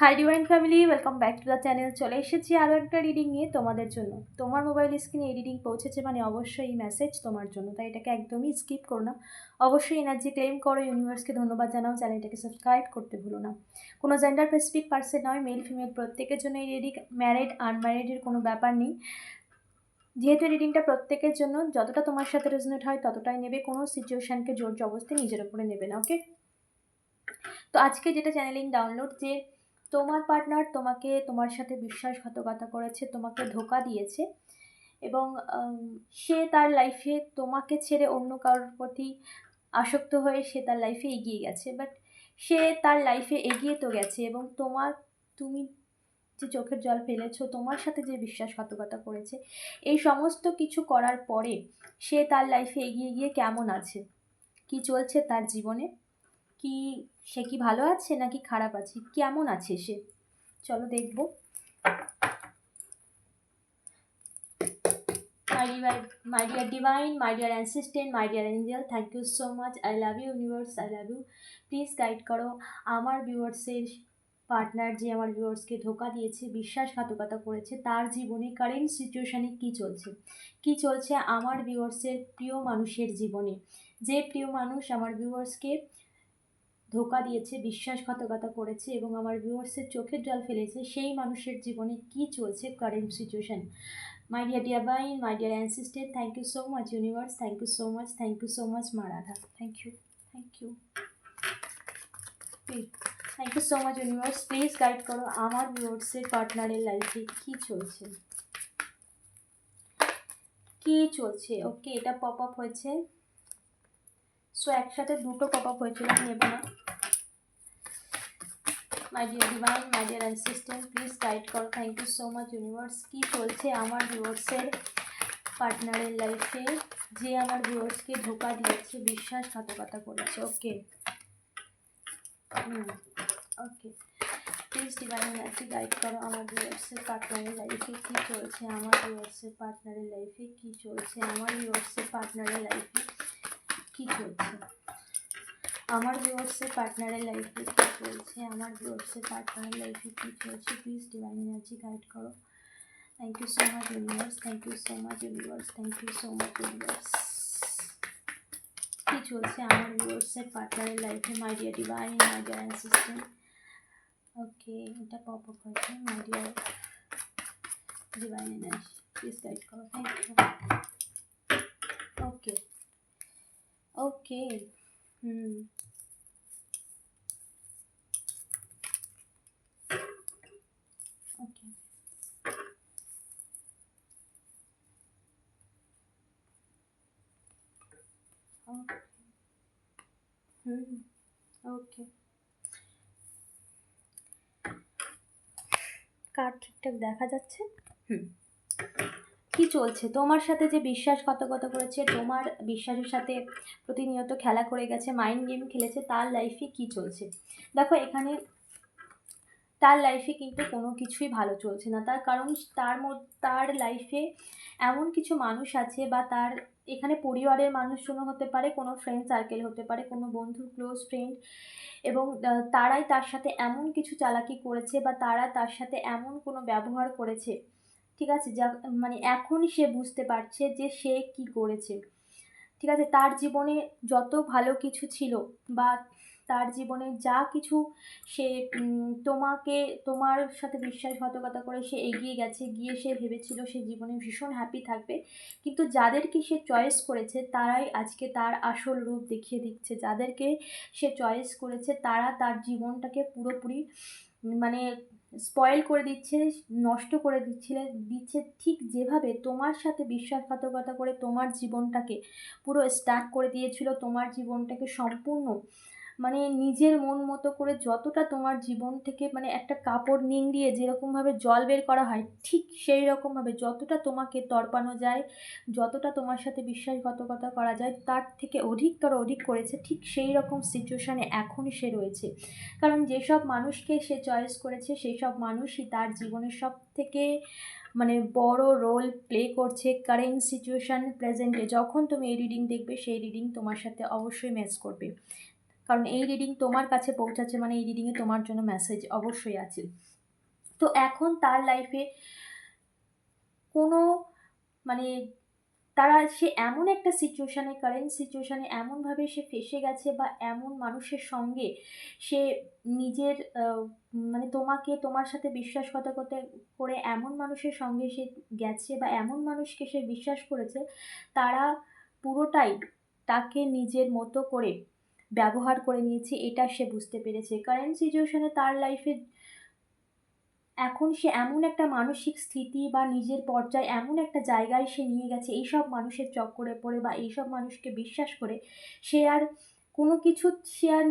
Hi divine family welcome back to the channel চলে এসেছি আরও একটা রিডিং নিয়ে তোমাদের জন্য। তোমার মোবাইল স্ক্রিনে এই রিডিং পৌঁছেছে মানে অবশ্যই এই মেসেজ তোমার জন্য। তাই এটাকে একদমই স্কিপ করো না। অবশ্যই এনার্জি ক্লেম করো। ইউনিভার্সকে ধন্যবাদ জানাও। চ্যানেলটাকে সাবস্ক্রাইব করতে ভুলো না। কোনো জেন্ডার স্পেসিফিক পার্সন নয় মেল ফিমেল প্রত্যেকের জন্য এই রিডিং ম্যারিড আনম্যারিডের কোনো ব্যাপার নেই। যেহেতু রিডিংটা প্রত্যেকের জন্য, যতটা তোমার সাথে রেজনেট হয়, ততটাই নেবে। কোনো সিচুয়েশানকে জোর জবস্তি নিজের উপরে নেবে না ওকে তো আজকে যেটা চ্যানেলিং ডাউনলোড যে তোমার পার্টনার তোমাকে, তোমার সাথে বিশ্বাসঘাতকতা করেছে, তোমাকে ধোকা দিয়েছে এবং সে তার লাইফে তোমাকে ছেড়ে অন্য কারোর প্রতি আসক্ত হয়ে সে তার লাইফে এগিয়ে গেছে। বাট সে তার লাইফে এগিয়ে তো গেছে এবং তোমার, তুমি যে চোখের জল ফেলেছো, তোমার সাথে যে বিশ্বাসঘাতকতা করেছে, এই সমস্ত কিছু করার পরে সে তার লাইফে এগিয়ে গিয়ে কেমন আছে? কি চলছে তার জীবনে? কি সে কি ভালো আছে নাকি খারাপ আছে কেমন আছে সে চলো দেখব my dear, my dear divine, my dear assistant, my dear angel, thank you so much. I love you, universe. I love you. Please guide করো আমার ভিউয়ার্সের পার্টনার যে আমার ভিউয়ার্সকে ধোকা দিয়েছে বিশ্বাসঘাতকতা করেছে তার জীবনে কারেন্ট সিচুয়েশানে কী চলছে কি চলছে আমার ভিউয়ার্সের প্রিয় মানুষের জীবনে যে প্রিয় মানুষ আমার ভিউয়ার্সকে ধোকা দিয়েছে বিশ্বাসঘাতকতা করেছে এবং আমার ভিউয়ার্সের চোখের জল ফেলেছে সেই মানুষের জীবনে কী চলছে current situation My dear divine, my dear ancestor, thank you so much, universe. Thank you so much. Thank you so much, Maradha. Thank you. Thank you thank you so much universe please guide করো আমার ভিউয়ার্সের পার্টনারের লাইফে কী চলছে কী চলছে ওকে এটা pop up হয়েছে সো একসাথে দুটো পপ আপ হয়েছিল আমি নেব না my dear divine my dear assistant please guide করো thank you so much universe কী চলছে আমার ভিউয়ার্সের পার্টনারের লাইফে যে আমার ভিউয়ার্সকে ধোকা দিয়েছে বিশ্বাসঘাতকতা করেছে। Okay hmm okay please divine energy guide করো আমার ভিউয়ার্সের পার্টনারের লাইফে কী চলছে আমার ভিউয়ার্সের পার্টনারের লাইফে কী চলছে আমার ভিউয়ার্সের পার্টনারের লাইফে কী চলছে? আমার ভিউয়ার্সের পার্টনারের লাইফে কী চলছে আমার ভিউয়ার্সের পার্টনারের লাইফে কী চলছে প্লিজ ডিভাইন এনার্জি গাইড করো। Thank you so much universe thank you so much universe thank you so much universe কী চলছে আমার ভিউয়ার্সের পার্টনারের লাইফে my dear divine my dear assistant okay এটা পপ আপ হয়েছে my dear divine energy please guide করো thank you okay okay hmm okay okay hmm okay কার ঠিকঠাক দেখা যাচ্ছে? হুম। কি চলছে? তোমার সাথে যে বিশ্বাসঘাতকতা করেছে তোমার বিশ্বাসের সাথে প্রতিনিয়ত খেলা করে গেছে মাইন্ড গেম খেলেছে তার লাইফে কি চলছে? দেখো এখানে তার লাইফে কিন্তু কোনো কিছুই ভালো চলছে না। তার কারণ তার মধ্যে তার লাইফে এমন কিছু মানুষ আছে বা তার এখানে পরিবারের মানুষজনও হতে পারে, কোনো ফ্রেন্ড সার্কেল হতে পারে, কোনো বন্ধু ক্লোজ ফ্রেন্ড এবং তারাই তার সাথে এমন কিছু চালাকি করেছে বা তারা তার সাথে এমন কোনো ব্যবহার করেছে, ঠিক আছে? যা মানে এখন সে বুঝতে পারছে যে সে কি করেছে, ঠিক আছে? তার জীবনে যত ভালো কিছু ছিল বা তার জীবনে যা কিছু সে তোমাকে, তোমার সাথে বিশ্বাসঘাতকতা করে সে এগিয়ে গেছে, গিয়ে সে ভেবেছিল সে জীবনে ভীষণ হ্যাপি থাকবে। কিন্তু যাদেরকে সে চয়েস করেছে, তারাই আজকে তার আসল রূপ দেখিয়ে দিচ্ছে। যাদেরকে সে চয়েস করেছে, তারা তার জীবনটাকে পুরোপুরি মানে স্পয়েল করে দিচ্ছে, নষ্ট করে দিচ্ছিলে দিচ্ছে ঠিক যেভাবে তোমার সাথে বিশ্বাসঘাতকতা করে তোমার জীবনটাকে পুরো স্টার্ট করে দিয়েছিল, তোমার জীবনটাকে সম্পূর্ণ মানে নিজের মন মতো করে যতটা তোমার জীবন থেকে মানে একটা কাপড় নিংড়িয়ে যেরকমভাবে জল বের করা হয়, ঠিক সেই রকমভাবে যতটা তোমাকে তড়পানো যায়, যতটা তোমার সাথে বিশ্বাসঘাতকতা করা যায়, তার থেকে অধিকতর অধিক করেছে, ঠিক সেই রকম সিচুয়েশানে এখন সে রয়েছে। কারণ যেসব মানুষকে সে চয়েস করেছে সেই সব মানুষই তার জীবনের সব থেকে মানে বড় রোল প্লে করছে কারেন্ট সিচুয়েশান প্রেজেন্টে যখন তুমি এই রিডিং দেখবে, সেই রিডিং তোমার সাথে অবশ্যই ম্যাচ করবে। কারণ এই রিডিং তোমার কাছে পৌঁছাচ্ছে মানে এই রিডিংয়ে তোমার জন্য মেসেজ অবশ্যই আছে। তো এখন তার লাইফে কোনো মানে তারা সে এমন একটা সিচুয়েশানে কারেন্ট সিচুয়েশানে এমনভাবে সে ফেসে গেছে বা এমন মানুষের সঙ্গে সে নিজের মানে তোমাকে, তোমার সাথে বিশ্বাসঘাতকতা করে এমন মানুষের সঙ্গে সে গেছে বা এমন মানুষকে সে বিশ্বাস করেছে, তারা পুরোটাই তাকে নিজের মতো করে ব্যবহার করে নিয়েছে, এটা সে বুঝতে পেরেছে। কারেন্ট সিচুয়েশানে তার লাইফে এখন সে এমন একটা মানসিক স্থিতি বা নিজের পর্যায়ে এমন একটা জায়গায় সে নিয়ে গেছে, এইসব মানুষের চক্করে পড়ে বা এইসব মানুষকে বিশ্বাস করে, সে আর কোনো কিছু, সে আর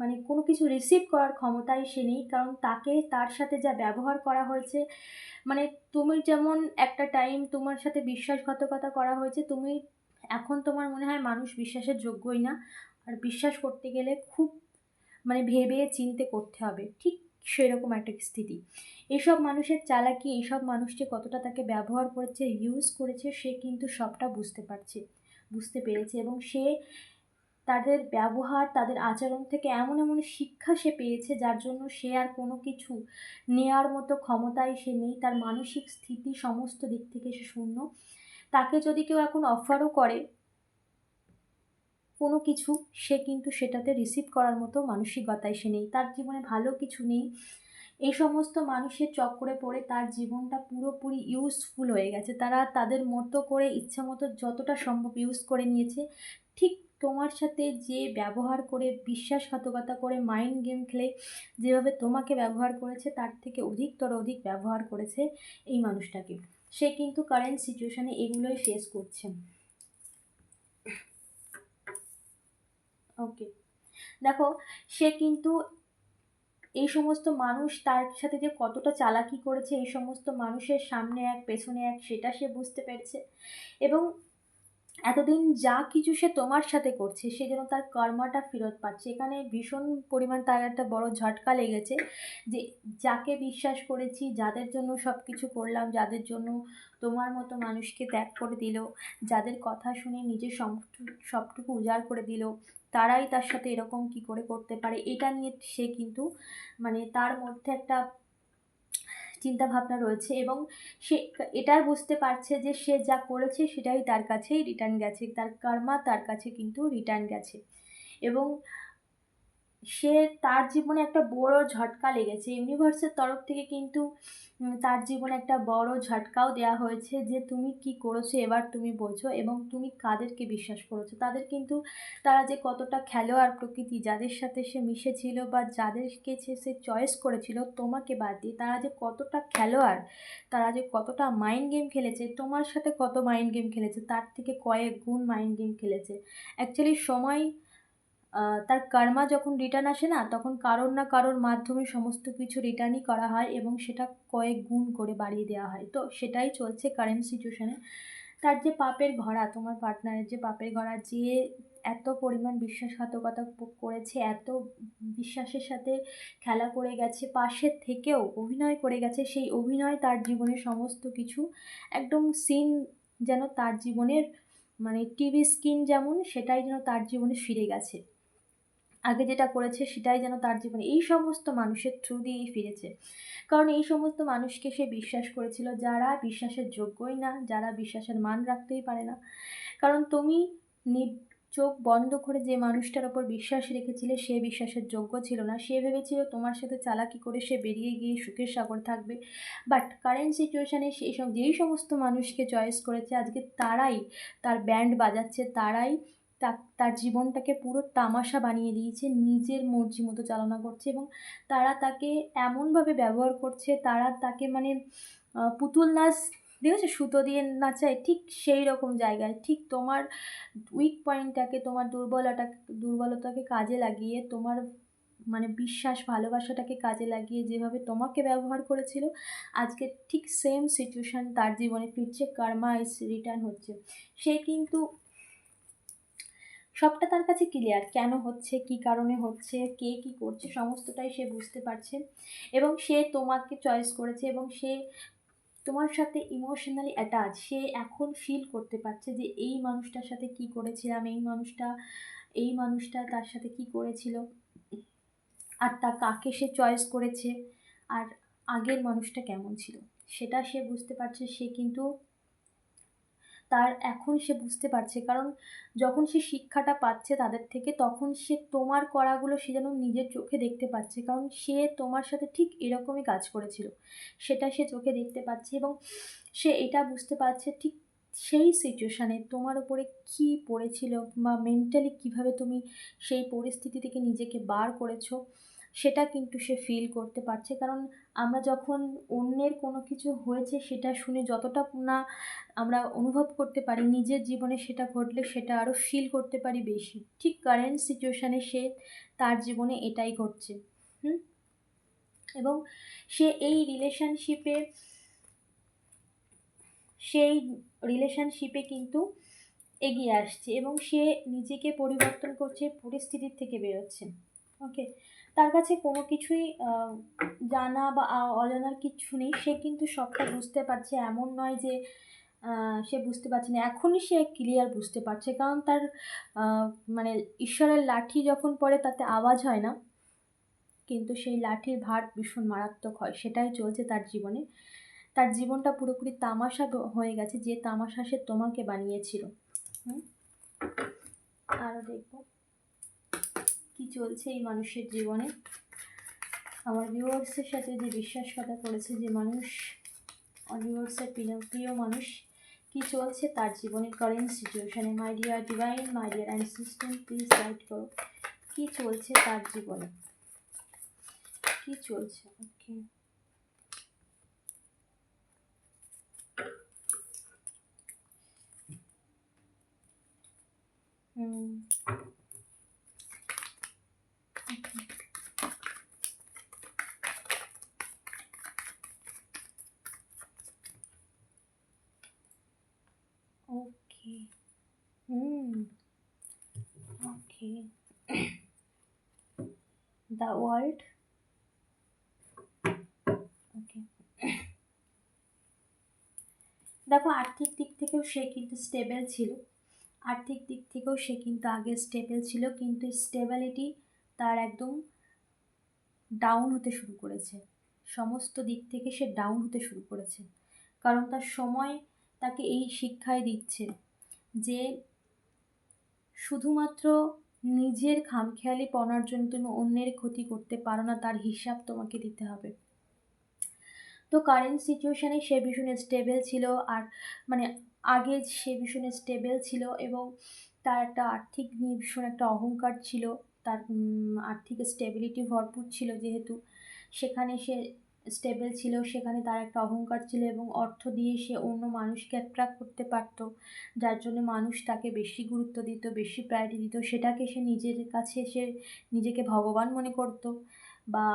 মানে কোনো কিছু রিসিভ করার ক্ষমতাই সে নেই, কারণ তাকে তার সাথে যা ব্যবহার করা হয়েছে মানে তুমি যেমন একটা টাইম তোমার সাথে বিশ্বাসঘাতকতা করা হয়েছে, তুমি এখন তোমার মনে হয় মানুষ বিশ্বাসের যোগ্যই না। আর বিশ্বাস করতে গেলে খুব মানে ভেবে চিনতে করতে হবে। ঠিক সেরকম একটা স্থিতি। এইসব মানুষের চালাকি এইসব মানুষটি কতটা তাকে ব্যবহার করেছে ইউজ করেছে, সে কিন্তু সবটা বুঝতে পারছে, বুঝতে পেরেছে এবং সে তাদের ব্যবহার, তাদের আচরণ থেকে এমন এমন শিক্ষা সে পেয়েছে যার জন্য সে আর কোনো কিছু নেয়ার মতো ক্ষমতায় সে নেই। তার মানসিক স্থিতি সমস্ত দিক থেকে সে শূন্য। তাকে যদি কেউ এখন অফারও করে কোনো কিছু সে কিন্তু সেটাতে রিসিভ করার মতো মানসিকতায় সে নেই। তার জীবনে ভালো কিছু নেই। এই সমস্ত মানুষের চক্করে পড়ে তার জীবনটা পুরোপুরি ইউজফুল হয়ে গেছে। তারা তাদের মতো করে ইচ্ছা মতো যতটা সম্ভব ইউজ করে নিয়েছে। ঠিক তোমার সাথে যে ব্যবহার করে, বিশ্বাসঘাতকতা করে মাইন্ড গেম খেলে যেভাবে তোমাকে ব্যবহার করেছে, তার থেকে অধিকতর অধিক ব্যবহার করেছে এই মানুষটাকে। সে কিন্তু কারেন্ট সিচুয়েশানে এগুলোই ফেস করছে। ওকে দেখো, সে কিন্তু এই সমস্ত মানুষ তার সাথে যে কতটা চালাকি করেছে, এই সমস্ত মানুষের সামনে এক, পেছনে এক, সেটা সে বুঝতে পেরেছে। এবং এতদিন যা কিছু সে তোমার সাথে করছে, সে যেন তার কর্মটা ফেরত পাচ্ছে। এখানে ভীষণ পরিমাণ তার একটা বড় ঝটকা লেগেছে যে, যাকে বিশ্বাস করেছি, যাদের জন্য সব কিছু করলাম, যাদের জন্য তোমার মতো মানুষকে ত্যাগ করে দিল, যাদের কথা শুনে নিজের সবটুকু উজাড় করে দিল তারাই তার সাথে এরকম কি করে করতে পারে, এটা নিয়ে সে কিন্তু মানে তার মধ্যে একটা চিন্তা ভাবনা রয়েছে এবং সে এটা বুঝতে পারছে যে সে যা করেছে সেটাই তার কাছেই রিটার্ন গেছে, তার কর্মা তার কাছে কিন্তু রিটার্ন গেছে এবং সে তার জীবনে একটা বড় ঝটকা লেগেছে। ইউনিভার্সের তরফ থেকে কিন্তু তার জীবনে একটা বড় ঝটকাও দেওয়া হয়েছে যে, তুমি কি করেছ? এবার তুমি বোঝো এবং তুমি কাদেরকে বিশ্বাস করেছ? তাদের কিন্তু, তারা যে কতটা খেলোয়াড় প্রকৃতি, যাদের সাথে সে মিশেছিল বা যাদেরকে সে সে চয়েস করেছিল, তোমাকে বাদ দিয়ে তারা যে কতটা খেলোয়াড়, তারা যে কতটা মাইন্ড গেম খেলেছে, তোমার সাথে কত মাইন্ড গেম খেলেছে, তার থেকে কয়েক গুণ মাইন্ড গেম খেলেছে। অ্যাকচুয়ালি সময় তার কর্মা যখন রিটার্ন আসে না, তখন কারোর না কারোর মাধ্যমে সমস্ত কিছু রিটার্নই করা হয় এবং সেটা কয়েক গুণ করে বাড়িয়ে দেওয়া হয়। তো সেটাই চলছে কারেন্ট সিচুয়েশানে তার যে পাপের ঘোড়া, তোমার পার্টনারের যে পাপের ঘোড়া, যে এত পরিমাণ বিশ্বাসঘাতকতা করেছে, এত বিশ্বাসের সাথে খেলা করে গেছে পাশের থেকেও অভিনয় করে গেছে, সেই অভিনয় তার জীবনের সমস্ত কিছু, একদম সিন যেন তার জীবনের মানে টিভি স্ক্রিন যেমন, সেটাই যেন তার জীবনে ফিরে গেছে। আগে যেটা করেছে সেটাই যেন তার জীবনে, এই সমস্ত মানুষের থ্রু দিয়েই ফিরেছে। কারণ এই সমস্ত মানুষকে সে বিশ্বাস করেছিল, যারা বিশ্বাসের যোগ্যই না, যারা বিশ্বাসের মান রাখতেই পারে না। কারণ তুমি চোখ বন্ধ করে যে মানুষটার ওপর বিশ্বাস রেখেছিলে, সে বিশ্বাসের যোগ্য ছিল না। সে ভেবেছিল তোমার সাথে চালাকি করে সে বেরিয়ে গিয়ে সুখের সাগর থাকবে। বাট কারেন্ট সিচুয়েশানে সেই সব যেই সমস্ত মানুষকে চয়েস করেছে, আজকে তারাই তার ব্যান্ড বাজাচ্ছে, তারাই তার জীবনটাকে পুরো তামাশা বানিয়ে দিয়েছে, নিজের মর্জি মতো চালনা করছে এবং তারা তাকে এমনভাবে ব্যবহার করছে, তারা তাকে মানে পুতুল নাচ, দেখেছ? সুতো দিয়ে নাচায়, ঠিক সেই রকম জায়গায়, ঠিক তোমার উইক পয়েন্টটাকে তোমার দুর্বলতা, দুর্বলতাকে কাজে লাগিয়ে, তোমার মানে বিশ্বাস, ভালোবাসাটাকে কাজে লাগিয়ে যেভাবে তোমাকে ব্যবহার করেছিল, আজকে ঠিক সেম সিচুয়েশান তার জীবনে ফিরছে কার্মা ইস রিটার্ন হচ্ছে। সে কিন্তু সবটা তার কাছে ক্লিয়ার কেন হচ্ছে, কি কারণে হচ্ছে, কে কি করছে, সমস্তটাই সে বুঝতে পারছে এবং সে তোমাকে চয়েস করেছে এবং সে তোমার সাথে ইমোশনালি অ্যাটাচ সে এখন ফিল করতে পারছে যে এই মানুষটার সাথে কি করেছিলাম, এই মানুষটা এই মানুষটা তার সাথে কি করেছিল আর তা কাকে সে চয়েস করেছে, আর আগের মানুষটা কেমন ছিল, সেটা সে বুঝতে পারছে, সে কিন্তু তার এখন সে বুঝতে পারছে। কারণ যখন সে শিক্ষাটা পাচ্ছে তাদের থেকে, তখন সে তোমার করাগুলো সে যেন নিজের চোখে দেখতে পাচ্ছে। কারণ সে তোমার সাথে ঠিক এরকমই কাজ করেছিল। সেটা সে চোখে দেখতে পাচ্ছে এবং সে এটা বুঝতে পারছে ঠিক সেই সিচুয়েশানে তোমার উপরে কী পড়েছিল বা মেন্টালি কীভাবে তুমি সেই পরিস্থিতি থেকে নিজেকে বার করেছ। সেটা কিন্তু সে ফিল করতে পারছে। কারণ আমরা যখন অন্যের কোনো কিছু হয়েছে সেটা শুনে যতটা না আমরা অনুভব করতে পারি, নিজের জীবনে সেটা ঘটলে সেটা আরও ফিল করতে পারি বেশি। ঠিক কারেন্ট সিচুয়েশানে সে তার জীবনে এটাই ঘটছে। হুম? এবং সে এই রিলেশনশিপে সেই রিলেশনশিপে কিন্তু এগিয়ে আসছে এবং সে নিজেকে পরিবর্তন করছে, পরিস্থিতির থেকে বেরোচ্ছে। ওকে তার কাছে কোনো কিছুই জানা বা অজানার কিচ্ছু নেই। সে কিন্তু সবটা বুঝতে পারছে। এমন নয় যে সে বুঝতে পারছে না। এখনই সে ক্লিয়ার বুঝতে পারছে। কারণ তার মানে ঈশ্বরের লাঠি যখন পড়ে তাতে আওয়াজ হয় না। কিন্তু সেই লাঠির ভার ভীষণ মারাত্মক হয়। সেটাই চলছে তার জীবনে। তার জীবনটা পুরোপুরি তামাশা হয়ে গেছে। যে তামাশা সে তোমাকে বানিয়েছিল। আরও দেখব। কি চলছে এই মানুষের জীবনে? আমার ভিউয়ার্সের সাথে যে বিশ্বাসকতা করেছে যে মানুষ ভিউয়ার্সের প্রিয় প্রিয় মানুষ, কি চলছে তার জীবনে current সিচুয়েশানে my dear divine my dear and system please guide করো। কি চলছে তার জীবনে? কী চলছে? ওকে the world. Okay. দেখো, আর্থিক দিক থেকেও সে কিন্তু স্টেবল ছিল আর্থিক দিক থেকেও সে কিন্তু আগে স্টেবল ছিল, কিন্তু স্টেবিলিটি তার একদম ডাউন হতে শুরু করেছে সমস্ত দিক থেকে সে ডাউন হতে শুরু করেছে কারণ তার সময় তাকে এই শিক্ষায় দিচ্ছে যে শুধুমাত্র নিজের খামখেয়ালি পনার জন্য তুমি অন্যের ক্ষতি করতে পারো না, তার হিসাব তোমাকে দিতে হবে। তো কারেন্ট সিচুয়েশানে সে ভীষণ স্টেবল ছিল আর মানে আগে সে ভীষণ স্টেবল ছিল এবং তার একটা আর্থিক নিয়ে ভীষণ একটা অহংকার ছিল, তার আর্থিক স্টেবিলিটি ভরপুর ছিল যেহেতু। সেখানে সে স্টেবল ছিল, সেখানে তার একটা অহংকার ছিল এবং অর্থ দিয়ে সে অন্য মানুষকে অ্যাট্রাক্ট করতে পারত, যার জন্য মানুষ তাকে বেশি গুরুত্ব দিত, বেশি প্রায়োরিটি দিত। সেটাকে সে নিজের কাছে সে নিজেকে ভগবান মনে করতো বা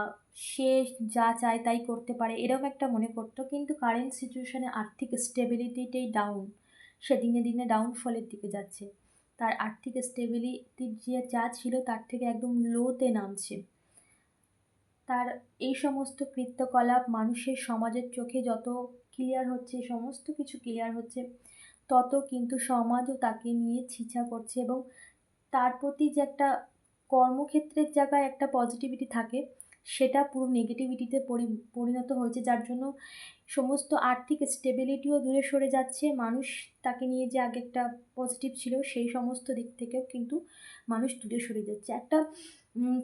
সে যা চায় তাই করতে পারে এরকম একটা মনে করতো। কিন্তু কারেন্ট সিচুয়েশানে আর্থিক স্টেবিলিটিটাই ডাউন সে দিনে দিনে ডাউন ফলের দিকে যাচ্ছে। তার আর্থিক স্টেবিলিটি যে যা ছিল তার থেকে একদম লোতে নামছে। তার এই সমস্ত কৃত্যকলাপ মানুষের সমাজের চোখে যত ক্লিয়ার হচ্ছে, সমস্ত কিছু ক্লিয়ার হচ্ছে, তত কিন্তু সমাজও তাকে নিয়ে ছিছা করছে এবং তার প্রতি যে একটা কর্মক্ষেত্রের জায়গায় একটা পজিটিভিটি থাকে, সেটা পুরো নেগেটিভিটিতে পরিণত হয়েছে, যার জন্য সমস্ত আর্থিক স্টেবিলিটিও দূরে সরে যাচ্ছে। মানুষ তাকে নিয়ে যে আগে একটা পজিটিভ ছিল, সেই সমস্ত দিক থেকেও কিন্তু মানুষ দূরে সরে যাচ্ছে। একটা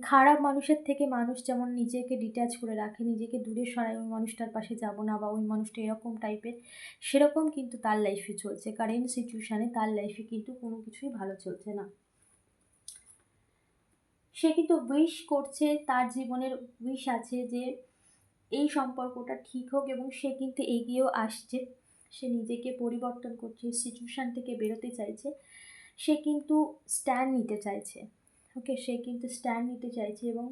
খারাপ মানুষের থেকে মানুষ যেমন নিজেকে ডিট্যাচ করে রাখে, নিজেকে দূরে সরায়, ওই মানুষটার পাশে যাব না বা ওই মানুষটা এরকম টাইপের সেরকম কিন্তু তার লাইফে চলছে। কারেন্ট সিচুয়েশানে তার লাইফে কিন্তু কোনো কিছুই ভালো চলছে না। সে কিন্তু উইশ করছে, তার জীবনের উইশ আছে যে এই সম্পর্কটা ঠিক হোক এবং সে কিন্তু এগিয়েও আসছে। সে নিজেকে পরিবর্তন করছে সিচুয়েশান থেকে বেরোতে চাইছে। সে কিন্তু স্ট্যান্ড নিতে চাইছে। ওকে সে কিন্তু স্ট্যান্ড নিতে চাইছে এবং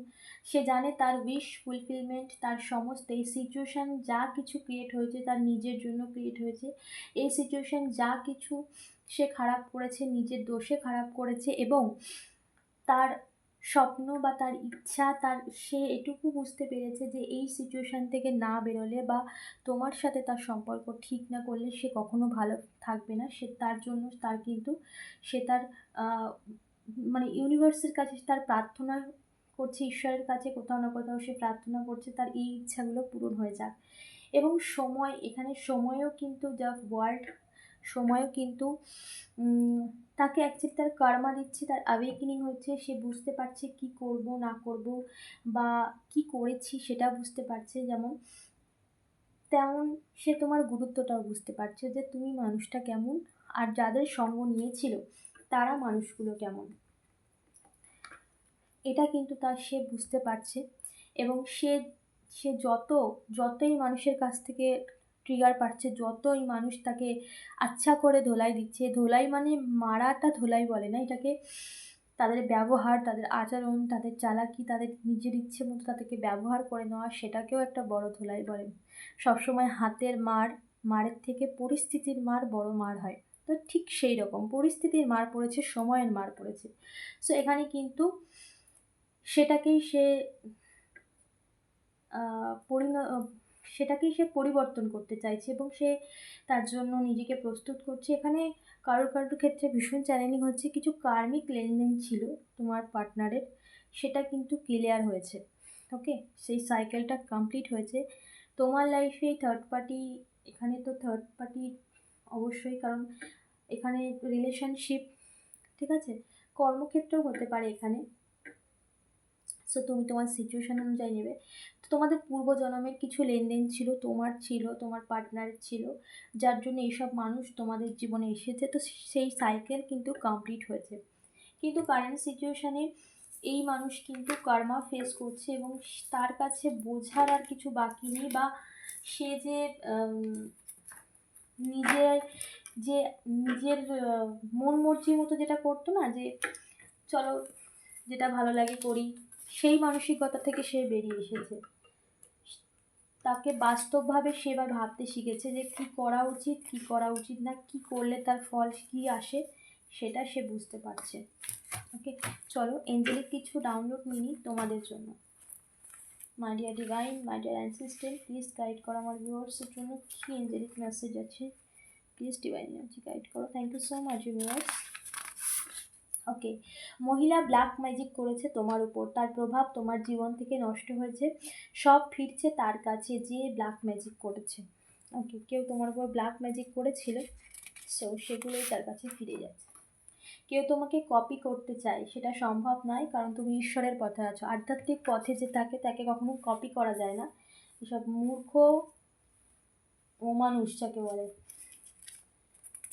সে জানে তার উইশ ফুলফিলমেন্ট তার সমস্ত এই সিচুয়েশান যা কিছু ক্রিয়েট হয়েছে তার নিজের জন্য ক্রিয়েট হয়েছে। এই সিচুয়েশান যা কিছু সে খারাপ করেছে, নিজের দোষে খারাপ করেছে এবং তার স্বপ্ন বা তার ইচ্ছা, তার, সে এটুকু বুঝতে পেরেছে যে এই সিচুয়েশান থেকে না বেরোলে বা তোমার সাথে তার সম্পর্ক ঠিক না করলে সে কখনো ভালো থাকবে না। সে তার জন্য তার কিন্তু, সে তার মানে ইউনিভার্সের কাছে তার প্রার্থনা করছে, ঈশ্বরের কাছে কোথাও না কোথাও সে প্রার্থনা করছে, তার এই ইচ্ছাগুলো পূরণ হয়ে যাক। এবং সময়, এখানে সময়ও কিন্তু যা ওয়ার্ল্ড সময়ও কিন্তু তাকে অ্যাকচুয়ালি তার কর্মা দিচ্ছে, তার অ্যাওয়েকেনিং হচ্ছে, সে বুঝতে পারছে কি করব, না করব, বা কি করেছি সেটা বুঝতে পারছে। যেমন, তেমন সে তোমার গুরুত্বটাও বুঝতে পারছে যে তুমি মানুষটা কেমন, আর যাদের সঙ্গ নিয়েছিল তারা মানুষগুলো কেমন? এটা কিন্তু তার সে বুঝতে পারছে এবং সে সে যত, যতই মানুষের কাছ থেকে ট্রিগার পাচ্ছে, যতই মানুষ তাকে আচ্ছা করে ধোলাই দিচ্ছে, ধোলাই মানে মারাটা ধোলাই বলে না, এটাকে তাদের ব্যবহার, তাদের আচরণ, তাদের চালাকি, তাদের নিজের ইচ্ছে মতো তাদেরকে ব্যবহার করে নেওয়া, সেটাকেও একটা বড় ধোলাই বলে। সবসময় হাতের মার, মারের থেকে পরিস্থিতির মার বড় মার হয়। তো ঠিক সেই রকম পরিস্থিতির মার পড়েছে, সময়ের মার পড়েছে। সো এখানে কিন্তু সেটাকেই সে পরিণ সেটাকেই সে পরিবর্তন করতে চাইছে এবং সে তার জন্য নিজেকে প্রস্তুত করছে। এখানে কারোর কারোর ক্ষেত্রে ভীষণ চ্যালেঞ্জিং হচ্ছে। কিছু কার্মিক লেনদেন ছিল তোমার পার্টনারের সেটা কিন্তু ক্লিয়ার হয়েছে। ওকে সেই সাইকেলটা কমপ্লিট হয়েছে। তোমার লাইফে থার্ড পার্টি এখানে তো থার্ড পার্টি অবশ্যই, কারণ এখানে রিলেশনশিপ ঠিক আছে? কর্মক্ষেত্রেও হতে পারে এখানে। সো তুমি তোমার সিচুয়েশান অনুযায়ী নেবে। তো তোমাদের পূর্বজন্মের কিছু লেনদেন ছিল, তোমার ছিল, তোমার পার্টনারের ছিল, যার জন্য এইসব মানুষ তোমাদের জীবনে এসেছে। তো সেই সাইকেল কিন্তু কমপ্লিট হয়েছে। কিন্তু কারেন্ট সিচুয়েশানে এই মানুষ কিন্তু কর্মা ফেস করছে এবং তার কাছে বোঝার আর কিছু বাকি নেই বা সে যে নিজের যে নিজের মন মর্জির মতো যেটা করতো না, যে চলো যেটা ভালো লাগে করি, সেই মানসিকতা থেকে সে বেরিয়ে এসেছে। তাকে বাস্তবভাবে সে এবার ভাবতে শিখেছে যে কী করা উচিত, কী করা উচিত না, কী করলে তার ফল কী আসে, সেটা সে বুঝতে পারছে। ওকে, চলো এঞ্জেলিক কিছু ডাউনলোড মিনি তোমাদের জন্য। My dear divine my dear assistant please guide করো আমার ভিউয়ার্সের জন্য কী এঞ্জেলিক মেসেজ আছে। প্লিজ ডিভাইন এনার্জি গাইড করো। Thank you so much viewers okay মহিলা ব্ল্যাক ম্যাজিক করেছে তোমার উপর। তার প্রভাব তোমার জীবন থেকে নষ্ট হয়েছে। সব ফিরছে তার কাছে যে ব্ল্যাক ম্যাজিক করেছে। ওকে কেউ তোমার উপর ব্ল্যাক ম্যাজিক করেছিল সো সেগুলোই তার কাছে ফিরে যাচ্ছে। কেউ তোমাকে কপি করতে চায়, সেটা সম্ভব নয়, কারণ তুমি ঈশ্বরের পথে আছো। আধ্যাত্মিক পথে যে থাকে তাকে কখনো কপি করা যায় না। এসব মূর্খ ও মানুষ, যাকে বলে।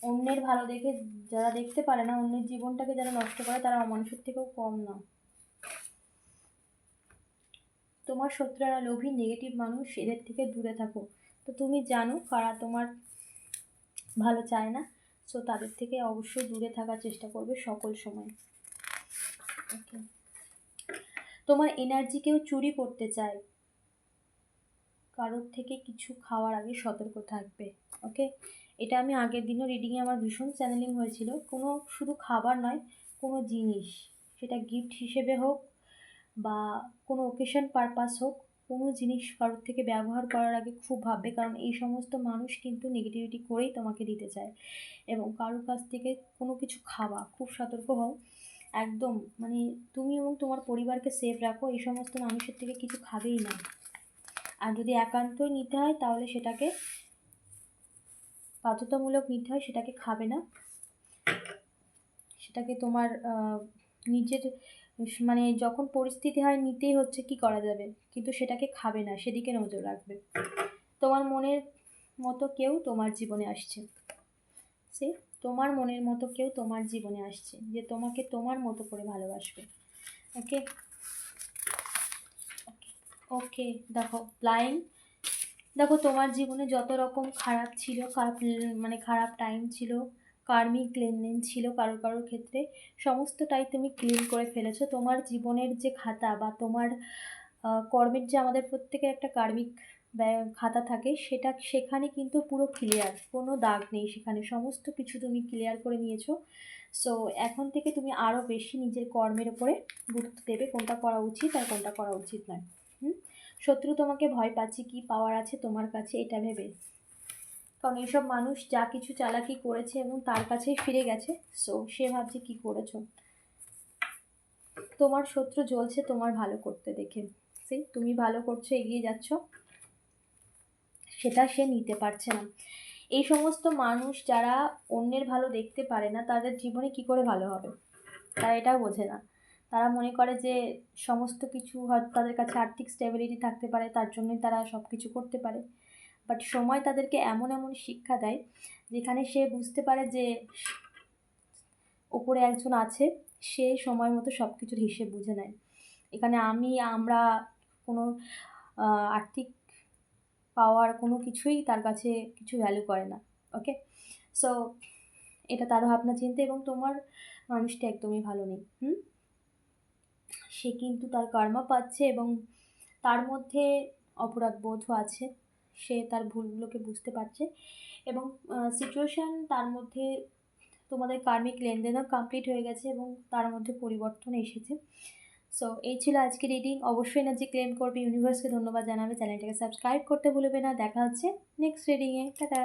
অন্যের ভালো দেখে যারা দেখতে পারে না, অন্যের জীবনটাকে যারা নষ্ট করে, তারা অমানুষের থেকেও কম না। তোমার শত্রুরা লোভী নেগেটিভ মানুষ, এদের থেকে দূরে থাকো। তো তুমি জানো কারা তোমার ভালো চায় না। সো তাদের থেকে অবশ্যই দূরে থাকার চেষ্টা করবে সকল সময়। ওকে তোমার এনার্জি কেউ চুরি করতে চায়, কারোর থেকে কিছু খাওয়ার আগে সতর্ক থাকবে। ওকে এটা আমি আগের দিনও রিডিংয়ে আমার ভীষণ চ্যানেলিং হয়েছিল। কোনো শুধু খাবার নয়, কোনো জিনিস, সেটা গিফট হিসেবে হোক বা কোনো ওকেশন পারপাস হোক কোনো জিনিস কারোর থেকে ব্যবহার করার আগে খুব ভাববে, কারণ এই সমস্ত মানুষ কিন্তু নেগেটিভিটি করেই তোমাকে দিতে চায়। এবং কারোর কাছ থেকে কোনো কিছু খাওয়া, খুব সতর্ক হও। একদম মানে তুমি এবং তোমার পরিবারকে সেফ রাখো, এই সমস্ত মানুষের থেকে কিছু খাবেই না। আর যদি একান্তই নিতে হয়, তাহলে সেটাকে বাধ্যতামূলক নিতে হয়, সেটাকে খাবে না। সেটাকে তোমার নিজের মানে যখন পরিস্থিতি হয় নিতেই হচ্ছে কি করা যাবে, কিন্তু সেটাকে খাবে না, সেদিকে নজর রাখবে। তোমার মনের মতো কেউ তোমার জীবনে আসছে। সে তোমার মনের মতো কেউ তোমার জীবনে আসছে, যে তোমাকে তোমার মতো করে ভালোবাসবে। ওকে? ওকে, দেখো, লাইন। দেখো, তোমার জীবনে যত রকম খারাপ ছিল, খারাপ মানে খারাপ টাইম ছিল কার্মিক লেনদেন ছিল কারও কারোর ক্ষেত্রে, সমস্তটাই তুমি ক্লিন করে ফেলেছো। তোমার জীবনের যে খাতা বা তোমার কর্মের যে আমাদের প্রত্যেকের একটা কার্মিক খাতা থাকে, সেটা সেখানে কিন্তু পুরো ক্লিয়ার কোনো দাগ নেই সেখানে। সমস্ত কিছু তুমি ক্লিয়ার করে নিয়েছো। সো এখন থেকে তুমি আরও বেশি নিজের কর্মের ওপরে গুরুত্ব দেবে, কোনটা করা উচিত আর কোনটা করা উচিত নয়। হুম? শত্রু তোমাকে ভয় পাচ্ছে, কি পাওয়ার আছে তোমার কাছে, এটা ভেবে। কারণ এইসব মানুষ যা কিছু চালাকি করেছে এবং তার কাছেই ফিরে গেছে সো সে ভাবছে কী করেছ? তোমার শত্রু জ্বলছে, তোমার ভালো করতে দেখে। সেই তুমি ভালো করছ, এগিয়ে যাচ্ছ। সেটা সে নিতে পারছে না। এই সমস্ত মানুষ যারা অন্যের ভালো দেখতে পারে না, তাদের জীবনে কি করে ভালো হবে? তারা এটাও বোঝে না। তারা মনে করে যে সমস্ত কিছু হয়তো তাদের কাছে আর্থিক স্টেবিলিটি থাকতে পারে, তার জন্যই তারা সব কিছু করতে পারে। বাট সময় তাদেরকে এমন এমন শিক্ষা দেয়, যেখানে সে বুঝতে পারে যে ওপরে একজন আছে, সে সময় মতো সব কিছুর হিসেব বুঝে নেয়। এখানে আমি, আমরা কোনো আর্থিক পাওয়ার কোনো কিছুই তার কাছে কিছু ভ্যালু করে না ওকে সো এটা তার ভাবনা চিন্তা এবং তোমার মানুষটা একদমই ভালো নেই, হুম? সে কিন্তু তার কর্মা পাচ্ছে এবং তার মধ্যে অপরাধ বোধও আছে। সে তার ভুলগুলোকে বুঝতে পারছে এবং সিচুয়েশান তার মধ্যে তোমাদের কার্মিক লেনদেনও কমপ্লিট হয়ে গেছে এবং তার মধ্যে পরিবর্তন এসেছে। সো এই ছিল আজকে রিডিং অবশ্যই এনার্জি ক্লেম করবে ইউনিভার্সকে ধন্যবাদ জানাবে। চ্যানেলটাকে সাবস্ক্রাইব করতে ভুলবে না। দেখা হচ্ছে নেক্সট রিডিংয়ে টাটা!